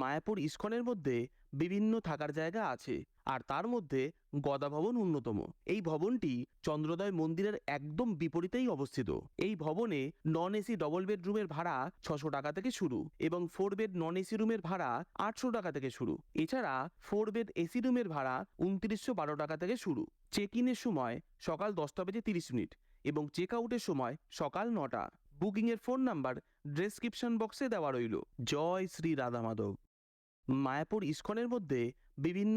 মায়াপুর ইস্কনের মধ্যে বিভিন্ন থাকার জায়গা আছে, আর তার মধ্যে গদা ভবন অন্যতম। এই ভবনটি চন্দ্রোদয় মন্দিরের একদম বিপরীতেই অবস্থিত। এই ভবনে নন এসি ডবল বেডরুমের ভাড়া ছশো টাকা থেকে শুরু এবং ফোর বেড নন এসি রুমের ভাড়া আটশো টাকা থেকে শুরু। এছাড়া ফোর বেড এসি রুমের ভাড়া উনত্রিশশো বারো টাকা থেকে শুরু। চেক ইনের সময় সকাল দশটা বেজে তিরিশ মিনিট এবং চেক আউটের সময় সকাল নটা। বুকিংয়ের ফোন নাম্বার ডেসক্রিপশন বক্সে দেওয়া রইল জয় শ্রী রাধা মাধব মায়াপুর ইস্কনের মধ্যে বিভিন্ন